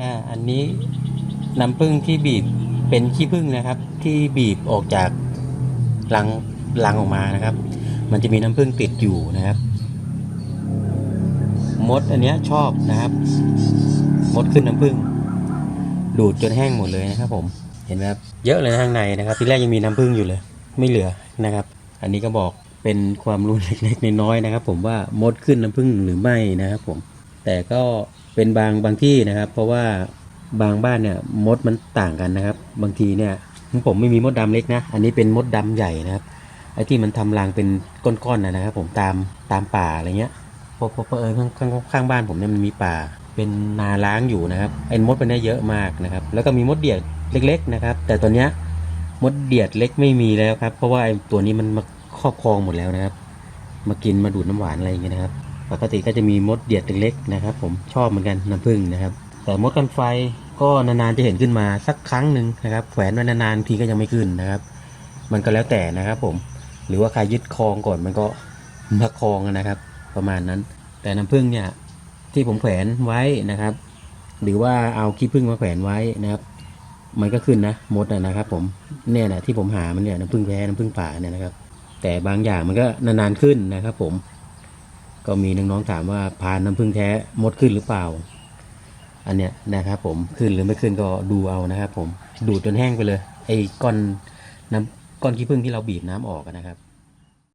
อ่าอันนี้น้ำผึ้งที่บีบเป็นขี้ผึ้งนะครับ ที่บีบออกจากรังรังออกมานะครับ มันจะมีน้ำผึ้งติดอยู่นะครับ มดอันเนี้ยชอบนะครับ มดขึ้นน้ำผึ้งดูดจนแห้งหมดเลยนะครับผมเห็นไหมครับเยอะเลยนะข้างในนะครับ ที่แรกยังมีน้ำผึ้งอยู่เลย ไม่เหลือนะครับ อันนี้ก็บอกเป็นความรู้เล็กๆน้อยๆนะครับ ผมว่ามดขึ้นน้ำผึ้งหรือไม่นะครับผม แต่ก็เป็นบางบางที่นะครับ เพราะว่าบางบ้านเนี่ยมดมันต่างกันนะครับ บางทีเนี่ยของผมไม่มีมดดำเล็กนะ อันนี้เป็นมดดำใหญ่นะครับไอ้ที่มันทำรังเป็นก้อนๆนะนะครับ ผมตามตามป่าอะไรเงี้ยพราะเพราะเออข้างข้างข้างบ้านผมเนี่ยมันมีป่า เป็นนาล้างอยู่นะครับไอ้มดมันเนี่ยเยอะมากนะครับ แล้วก็มีมดเดียดเล็ก ๆนะครับ แต่ตอนเนี้ยมดเดียดเล็กไม่มีแล้วครับ เพราะว่าไอ้ตัวนี้มันมาครอบครองหมดแล้วนะครับ มากินมาดูดน้ำหวานอะไรอย่างเงี้ยนะครับ ปกติก็จะมีมดเดียดเล็กๆนะครับ ผมชอบเหมือนกันน้ำผึ้งนะครับ แต่มดกันไฟก็นานๆจะเห็นขึ้นมาสักครั้งหนึ่งนะครับ แขวนไว้นานๆทีก็ยังไม่ขึ้นนะครับ มันก็แล้วแต่นะครับ ผมหรือว่าใครยึดครองก่อนมันก็มาครองนะครับ ประมาณนั้น แต่น้ำผึ้งเนี่ยที่ผมแขวนไว้นะครับ หรือว่าเอาขี้ผึ้งมาแขวนไว้นะครับ มันก็ขึ้นนะมดนะครับ ผมเนี่ยนะที่ผมหามันเนี่ยน้ำผึ้งแท้น้ำผึ้งป่าเนี่ยนะครับ แต่บางอย่างมันก็นานๆขึ้นนะครับ ผม ก็มีน้องๆถามว่าพานน้ำพึ่งแท้มดขึ้นหรือเปล่า อันเนี้ยนะครับผมขึ้นหรือไม่ขึ้นก็ดูเอานะครับผมดูดจนแห้งไปเลย ไอ้ก้อนน้ำก้อนขี้ผึ้งที่เราบีบน้ำออกนะครับ